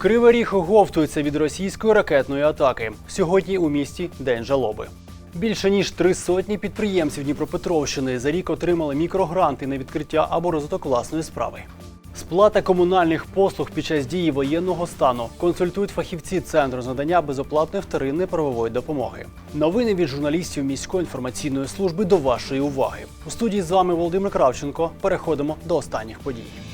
Кривий ріг оговтується від російської ракетної атаки. Сьогодні у місті день жалоби. Більше ніж три сотні підприємців Дніпропетровщини за рік отримали мікрогранти на відкриття або розвиток власної справи. Сплата комунальних послуг під час дії воєнного стану консультують фахівці центру з надання безоплатної вторинної правової допомоги. Новини від журналістів міської інформаційної служби до вашої уваги. У студії з вами Володимир Кравченко. Переходимо до останніх подій.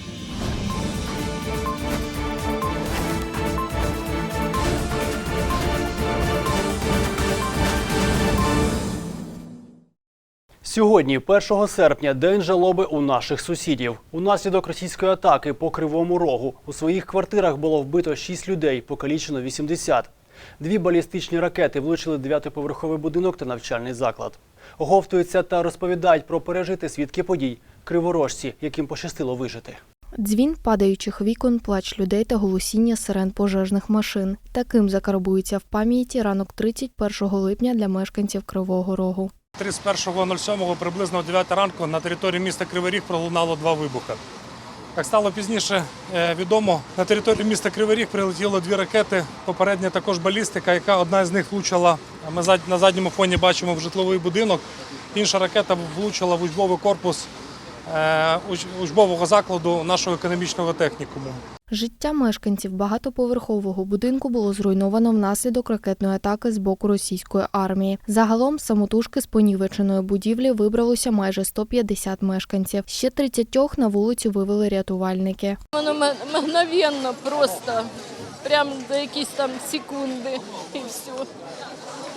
Сьогодні, 1 серпня, день жалоби у наших сусідів. Унаслідок російської атаки по Кривому Рогу у своїх квартирах було вбито 6 людей, покалічено 80. Дві балістичні ракети влучили дев'ятиповерховий будинок та навчальний заклад. Оговтуються та розповідають про пережити свідки подій криворожці, яким пощастило вижити. Дзвін падаючих вікон, плач людей та голосіння сирен пожежних машин. Таким закарбується в пам'яті ранок 31 липня для мешканців Кривого Рогу. 31.07 приблизно о 9 ранку на території міста Кривий Ріг пролунало два вибухи. Як стало пізніше е, відомо, на територію міста Кривий Ріг прилетіло дві ракети. Попередня також балістика, яка одна з них влучила. Ми на задньому фоні бачимо в житловий будинок. Інша ракета влучила в учбовий корпус е, учбового закладу нашого економічного технікуму. Життя мешканців багатоповерхового будинку було зруйновано внаслідок ракетної атаки з боку російської армії. Загалом самотужки з понівеченої будівлі вибралося майже 150 мешканців. Ще 30 на вулицю вивели рятувальники. Воно мгновенно просто, прям за якісь там секунди і все.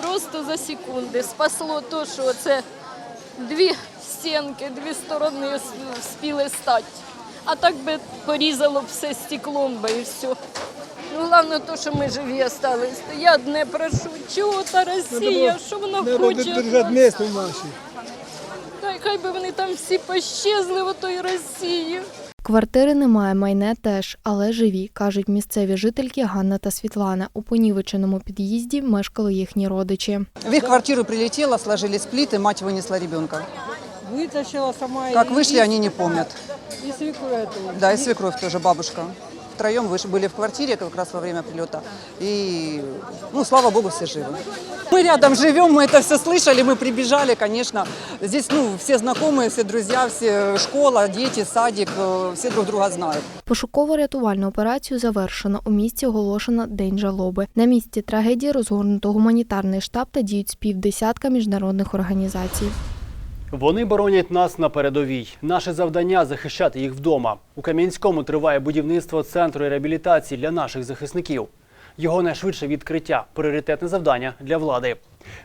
Просто за секунди. Спасло то, що це дві стінки, дві сторони спіли стати А так би порізало б все стеклом би і все. Ну, головне то, що ми живі остались. Я одне прошу, чого та Росія, що вона хоче? від нас? место наше. Та й хай би вони там всі пощезли в тої Росії. Квартири немає, майне теж, але живі, кажуть місцеві жительки Ганна та Світлана. У понівеченому під'їзді мешкали їхні родичі. В их квартиру прилетело, сложились плиты, мать вынесла ребенка. Вытащила сама Как и- вышли, они не помнят. и свекровь эту. Да, и свекровь тоже, бабушка. Втроем выш- были в квартире как раз во время прилета. И, ну, слава богу, все живы. Мы рядом живем, мы это все слышали, мы прибежали, конечно. Здесь, ну, все знакомые, все друзья, все школа, дети, садик, э, все друг друга знают. Пошуково-рятувальну операцію завершено. У місті оголошено День жалоби. На місці трагедії розгорнуто гуманітарний штаб та діють з півдесятка міжнародних організацій. Вони боронять нас на передовій. Наше завдання захищати їх вдома. У Кам'янському триває будівництво центру реабілітації для наших захисників. Його найшвидше відкриття пріоритетне завдання для влади.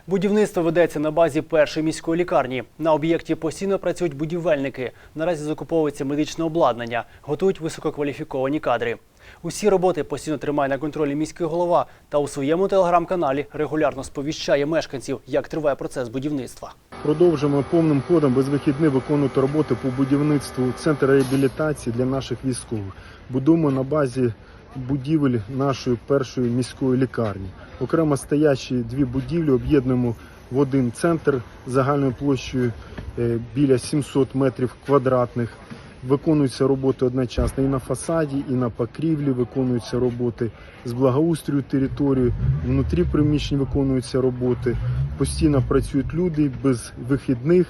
Будівництво ведеться на базі першої міської лікарні. На об'єкті постійно працюють будівельники. Наразі закуповується медичне обладнання, готують висококваліфіковані кадри. Усі роботи постійно тримає на контролі міський голова та у своєму телеграм-каналі регулярно сповіщає мешканців, як триває процес будівництва. Продовжуємо повним ходом без вихідних виконувати роботи по будівництву центру реабілітації для наших військових. Будуємо на базі будівель нашої першої міської лікарні. Окремо стоячі дві будівлі об'єднуємо в один центр загальною площею е, біля 700 метрів квадратних. Виконуються роботи одночасно і на фасаді, і на покрівлі виконуються роботи з благоустрою території, внутрі приміщень виконуються роботи. Постійно працюють люди без вихідних.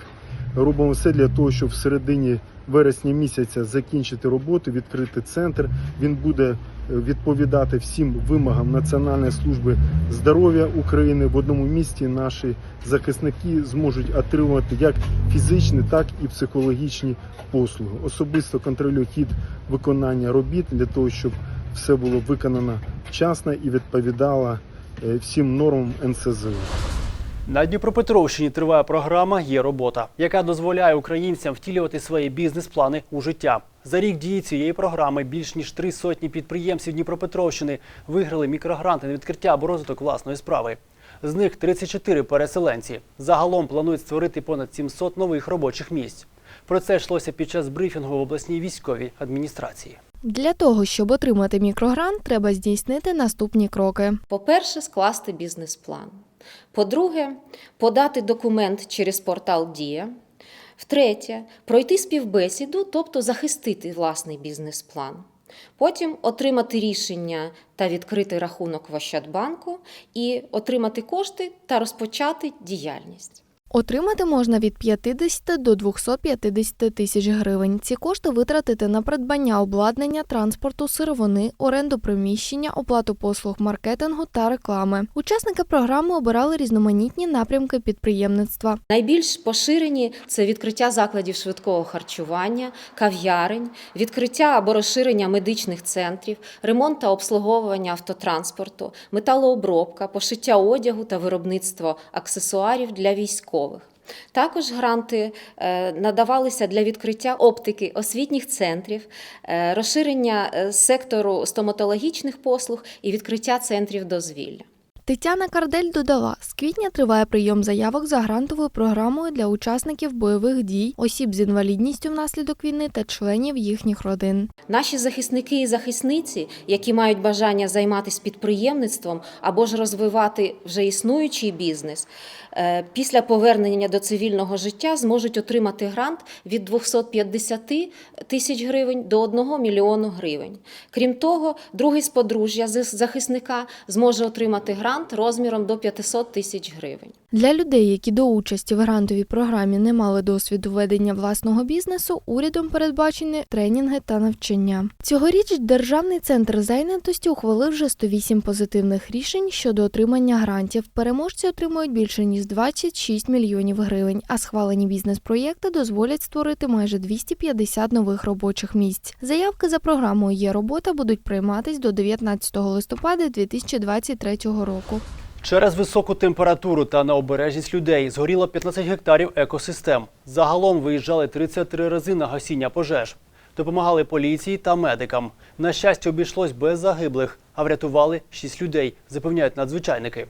Робимо все для того, щоб в середині вересня місяця закінчити роботу, відкрити центр. Він буде відповідати всім вимогам Національної служби здоров'я України. В одному місті наші захисники зможуть отримувати як фізичні, так і психологічні послуги. Особисто контролюю хід виконання робіт для того, щоб все було виконано вчасно і відповідало е, всім нормам НСЗУ. На Дніпропетровщині триває програма Є робота, яка дозволяє українцям втілювати свої бізнес-плани у життя. За рік дії цієї програми більш ніж три сотні підприємців Дніпропетровщини виграли мікрогранти на відкриття або розвиток власної справи. З них 34 переселенці. Загалом планують створити понад 700 нових робочих місць. Про це йшлося під час брифінгу в обласній військовій адміністрації. Для того, щоб отримати мікрогрант, треба здійснити наступні кроки. По-перше, скласти бізнес-план. По-друге, подати документ через портал Дія. Втретє, пройти співбесіду, тобто захистити власний бізнес-план. Потім отримати рішення та відкрити рахунок в Ощадбанку і отримати кошти та розпочати діяльність. Отримати можна від 50 до 250 тисяч гривень. Ці кошти витратити на придбання обладнання, транспорту, сировини, оренду приміщення, оплату послуг маркетингу та реклами. Учасники програми обирали різноманітні напрямки підприємництва. Найбільш поширені це відкриття закладів швидкого харчування, кав'ярень, відкриття або розширення медичних центрів, ремонт та обслуговування автотранспорту, металообробка, пошиття одягу та виробництво аксесуарів для військових. Також гранти е, надавалися для відкриття оптики освітніх центрів, е, розширення е, сектору стоматологічних послуг і відкриття центрів дозвілля. Тетяна Кардель додала, з квітня триває прийом заявок за грантовою програмою для учасників бойових дій, осіб з інвалідністю внаслідок війни та членів їхніх родин. Наші захисники і захисниці, які мають бажання займатися підприємництвом або ж розвивати вже існуючий бізнес, е, після повернення до цивільного життя зможуть отримати грант від 250 тисяч гривень до 1 мільйону гривень. Крім того, другий з подружжя захисника зможе отримати грант розміром до 500 тисяч гривень. Для людей, які до участі в грантовій програмі не мали досвіду ведення власного бізнесу, урядом передбачені тренінги та навчання. Цьогоріч Державний центр зайнятості ухвалив вже 108 позитивних рішень щодо отримання грантів. Переможці отримують більше ніж 26 мільйонів гривень, а схвалені бізнес-проєкти дозволять створити майже 250 нових робочих місць. Заявки за програмою є робота будуть прийматись до 19 листопада 2023 року. Через високу температуру та необережність людей згоріло 15 гектарів екосистем. Загалом виїжджали 33 рази на гасіння пожеж. Допомагали поліції та медикам. На щастя, обійшлось без загиблих, а врятували 6 людей, запевняють надзвичайники.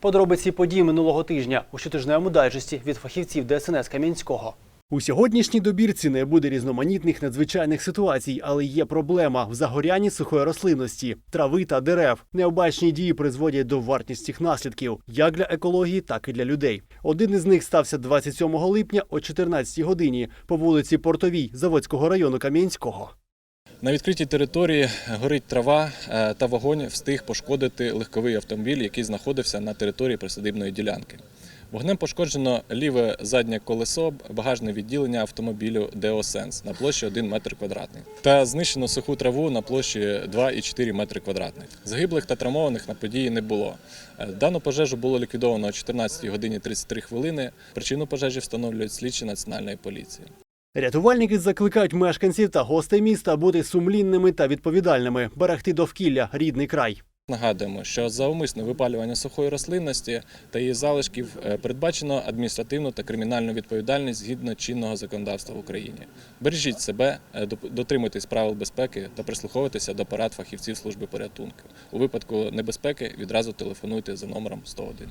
Подробиці подій минулого тижня у щотижневому дайджесті від фахівців ДСНС Кам'янського. У сьогоднішній добірці не буде різноманітних надзвичайних ситуацій, але є проблема в загорянні сухої рослинності, трави та дерев. Необачні дії призводять до вартісних наслідків як для екології, так і для людей. Один із них стався 27 липня о 14 годині по вулиці Портовій Заводського району Кам'янського. На відкритій території горить трава е, та вогонь встиг пошкодити легковий автомобіль, який знаходився на території присадибної ділянки. Вогнем пошкоджено ліве заднє колесо, багажне відділення автомобілю Деосенс на площі 1 метр квадратний та знищено суху траву на площі 2,4 метри квадратних. Загиблих та травмованих на події не було. Е, Дану пожежу було ліквідовано о 14 годині 33 хвилини. Причину пожежі встановлюють слідчі національної поліції. Рятувальники закликають мешканців та гостей міста бути сумлінними та відповідальними, берегти довкілля, рідний край. Нагадуємо, що за умисне випалювання сухої рослинності та її залишків е, передбачено адміністративну та кримінальну відповідальність згідно чинного законодавства в Україні. Бережіть себе, е, дотримуйтесь правил безпеки та прислуховуйтеся до порад фахівців служби порятунку. У випадку небезпеки відразу телефонуйте за номером 101.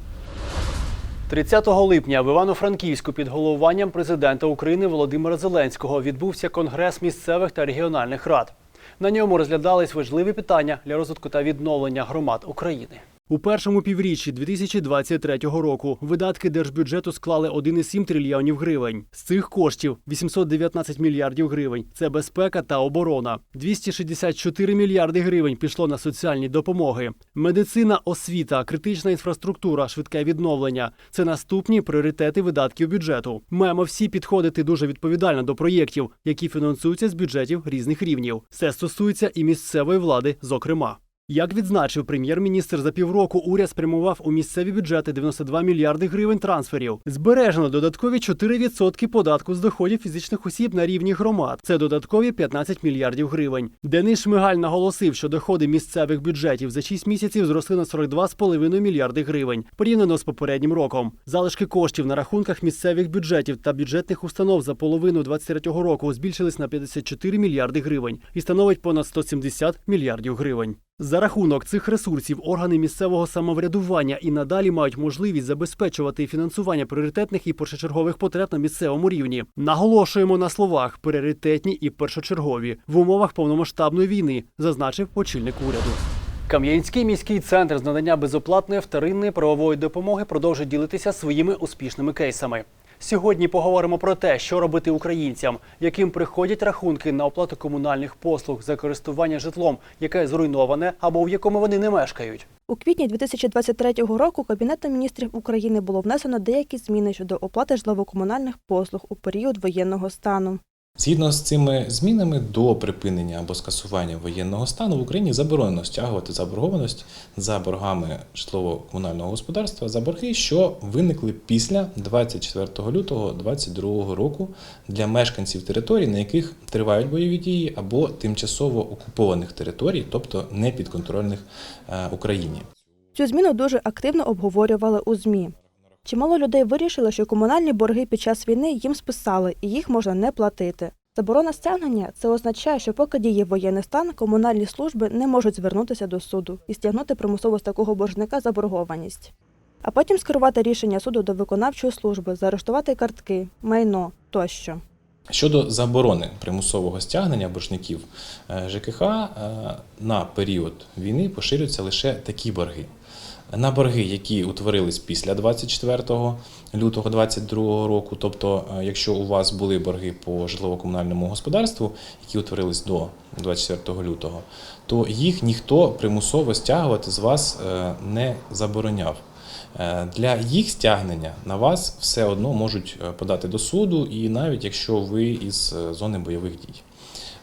30 липня в Івано-Франківську під головуванням президента України Володимира Зеленського відбувся конгрес місцевих та регіональних рад. На ньому розглядались важливі питання для розвитку та відновлення громад України. У першому півріччі 2023 року видатки держбюджету склали 1,7 трильйонів гривень. З цих коштів 819 мільярдів гривень це безпека та оборона. 264 мільярди гривень пішло на соціальні допомоги. Медицина, освіта, критична інфраструктура, швидке відновлення це наступні пріоритети видатків бюджету. Маємо всі підходити дуже відповідально до проєктів, які фінансуються з бюджетів різних рівнів. Це стосується і місцевої влади, зокрема. Як відзначив прем'єр-міністр за півроку, уряд спрямував у місцеві бюджети 92 мільярди гривень трансферів. Збережено додаткові 4% податку з доходів фізичних осіб на рівні громад. Це додаткові 15 мільярдів гривень. Денис Шмигаль наголосив, що доходи місцевих бюджетів за 6 місяців зросли на 42,5 мільярди гривень, порівняно з попереднім роком. Залишки коштів на рахунках місцевих бюджетів та бюджетних установ за половину 2023 року збільшились на 54 мільярди гривень і становить понад 170 мільярдів гривень. За рахунок цих ресурсів органи місцевого самоврядування і надалі мають можливість забезпечувати фінансування пріоритетних і першочергових потреб на місцевому рівні. Наголошуємо на словах пріоритетні і першочергові в умовах повномасштабної війни, зазначив очільник уряду. Кам'янський міський центр з надання безоплатної вторинної правової допомоги продовжує ділитися своїми успішними кейсами. Сьогодні поговоримо про те, що робити українцям, яким приходять рахунки на оплату комунальних послуг за користування житлом, яке зруйноване або в якому вони не мешкають. У квітні 2023 року Кабінетом міністрів України було внесено деякі зміни щодо оплати житлово-комунальних послуг у період воєнного стану. Згідно з цими змінами до припинення або скасування воєнного стану в Україні заборонено стягувати заборгованість за боргами житлово-комунального господарства за борги, що виникли після 24 лютого 2022 року для мешканців територій, на яких тривають бойові дії, або тимчасово окупованих територій, тобто не підконтрольних е, Україні. Цю зміну дуже активно обговорювали у ЗМІ. Чимало людей вирішили, що комунальні борги під час війни їм списали і їх можна не платити. Заборона стягнення це означає, що поки діє воєнний стан, комунальні служби не можуть звернутися до суду і стягнути примусово з такого боржника заборгованість. А потім скерувати рішення суду до виконавчої служби, заарештувати картки, майно тощо. Щодо заборони примусового стягнення боржників е, ЖКХ е, на період війни поширюються лише такі борги. На борги, які утворились після 24 лютого 2022 року, тобто, е, якщо у вас були борги по житлово-комунальному господарству, які утворились до 24 лютого, то їх ніхто примусово стягувати з вас е, не забороняв. Е, Для їх стягнення на вас все одно можуть подати до суду, і навіть якщо ви із зони бойових дій.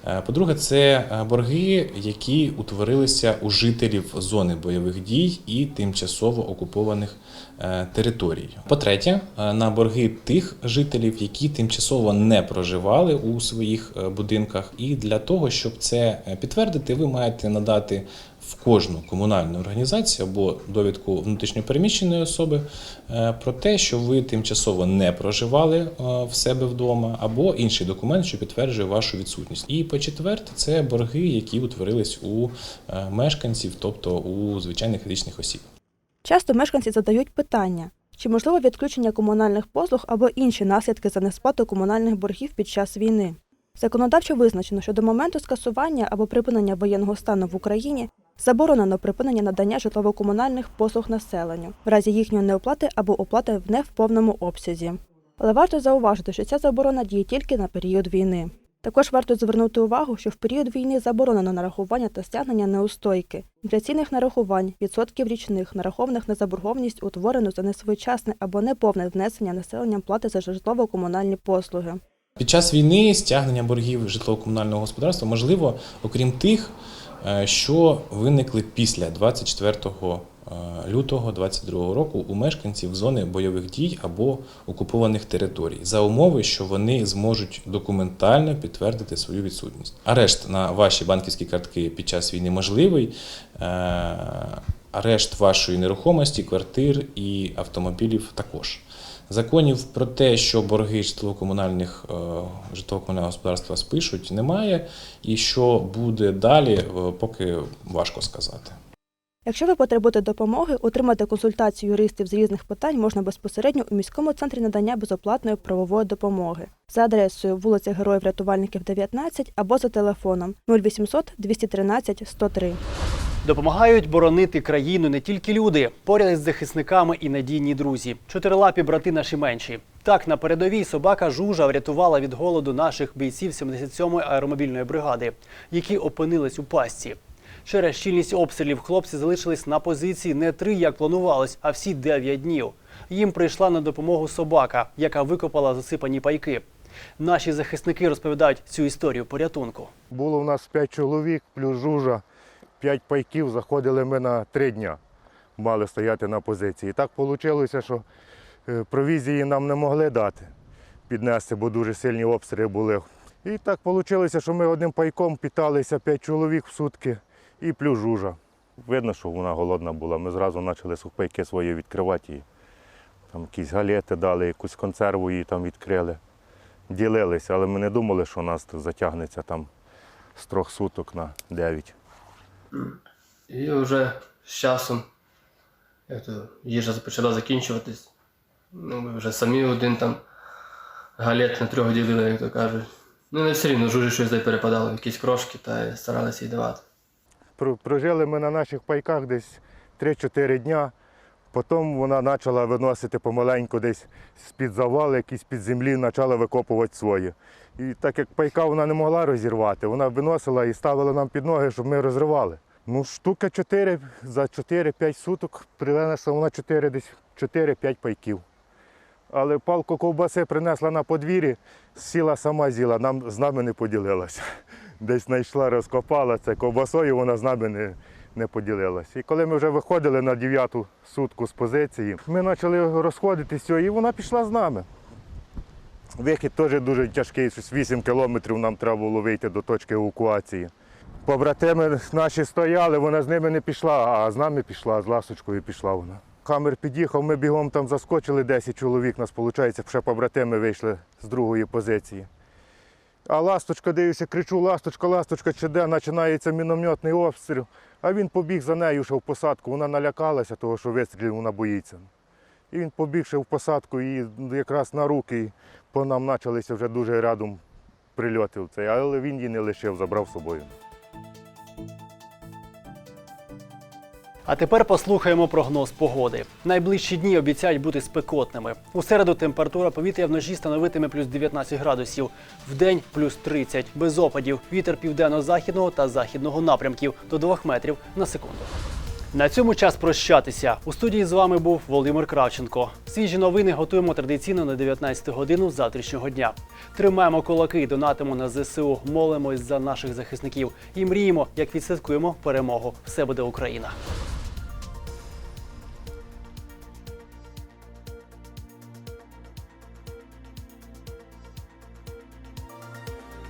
Е, По-друге, це е, борги, які утворилися у жителів зони бойових дій і тимчасово окупованих е, територій. По-третє, на борги тих жителів, які тимчасово не проживали у своїх будинках. І для того, щоб це підтвердити, ви маєте надати в кожну комунальну організацію або довідку внутрішньопереміщеної особи е, про те, що ви тимчасово не проживали е, в себе вдома, або інший документ, що підтверджує вашу відсутність. І по четверте, це борги, які утворились у е, мешканців, тобто у звичайних фізичних осіб. Часто мешканці задають питання, чи можливо відключення комунальних послуг або інші наслідки за несплату комунальних боргів під час війни. Законодавчо визначено, що до моменту скасування або припинення воєнного стану в Україні заборонено припинення надання житлово-комунальних послуг населенню в разі їхньої неоплати або оплати в не в повному обсязі. Але варто зауважити, що ця заборона діє тільки на період війни. Також варто звернути увагу, що в період війни заборонено нарахування та стягнення неустойки, інфляційних нарахувань, відсотків річних, нарахованих на заборгованість, утворену за несвоєчасне або неповне внесення населенням плати за житлово-комунальні послуги. Під час війни стягнення боргів житлово-комунального господарства можливо, окрім тих, що виникли після 24 е, лютого 2022 року у мешканців зони бойових дій або окупованих територій, за умови, що вони зможуть документально підтвердити свою відсутність. Арешт на ваші банківські картки під час війни можливий. е, Арешт вашої нерухомості, квартир і автомобілів також. Законів про те, що борги житлово-комунальних е, житлово-комунального господарства спишуть, немає. І що буде далі, е, поки важко сказати. Якщо ви потребуєте допомоги, отримати консультацію юристів з різних питань можна безпосередньо у міському центрі надання безоплатної правової допомоги за адресою вулиця Героїв Рятувальників 19 або за телефоном 0800 213 103. Допомагають боронити країну не тільки люди, поряд із захисниками і надійні друзі. Чотирилапі брати наші менші. Так, на передовій собака Жужа врятувала від голоду наших бійців 77-ї аеромобільної бригади, які опинились у пастці. Через щільність обстрілів хлопці залишились на позиції не три, як планувалось, а всі дев'ять днів. Їм прийшла на допомогу собака, яка викопала засипані пайки. Наші захисники розповідають цю історію порятунку. Було в нас 5 чоловік, плюс жужа, 5 пайків, заходили ми на 3 дня. Мали стояти на позиції. Так вийшло, що е, провізії нам не могли дати піднести, бо дуже сильні обстріли були. І так вийшло, що ми одним пайком питалися 5 чоловік в сутки і плюс жужа. Видно, що вона голодна була. Ми зразу почали сухпайки свої відкривати. їй. Там якісь галети дали, якусь консерву їй там відкрили. Ділилися, але ми не думали, що у нас затягнеться там з трьох суток на дев'ять. І вже з часом як то, їжа почала закінчуватись. Ну, ми вже самі один там галет на трьох ділили, як то кажуть. Ну, не все рівно жужі щось перепадало, якісь крошки та старалися їй давати. Прожили ми на наших пайках десь 3-4 дня. Потім вона почала виносити помаленьку десь з-під завали, якісь під землі, почала викопувати свої. І так як пайка вона не могла розірвати, вона виносила і ставила нам під ноги, щоб ми розривали. Ну, штука 4 за 4-5 суток принесла вона 4, десь 4-5 пайків. Але палку ковбаси принесла на подвір'ї, сіла сама з'їла, нам, з нами не поділилася. Десь знайшла, розкопала це ковбасою, вона з нами не, не поділилася. І коли ми вже виходили на 9 сутку з позиції, ми почали розходитися, і вона пішла з нами. Вихід теж дуже тяжкий, щось 8 кілометрів нам треба було вийти до точки евакуації. Побратими наші стояли, вона з ними не пішла, а з нами пішла, з ласочкою пішла вона. Хамер під'їхав, ми бігом там заскочили 10 чоловік, нас, виходить, ще побратими вийшли з другої позиції. А ласточка, дивлюся, кричу, ласточка, ласточка, чи де, починається мінометний обстріл. А він побіг за нею ще в посадку. Вона налякалася, того, що вистрілів вона боїться. І він побіг ще в посадку і якраз на руки по нам почалися вже дуже рядом прильоти. Але він її не лишив, забрав з собою. А тепер послухаємо прогноз погоди. Найближчі дні обіцяють бути спекотними. У середу температура повітря вночі становитиме плюс 19 градусів, вдень плюс 30, без опадів. Вітер південно-західного та західного напрямків до 2 метрів на секунду. На цьому час прощатися. У студії з вами був Володимир Кравченко. Свіжі новини готуємо традиційно на 19 годину завтрашнього дня. Тримаємо кулаки, донатимо на ЗСУ, молимось за наших захисників і мріємо, як відсвяткуємо перемогу. Все буде Україна.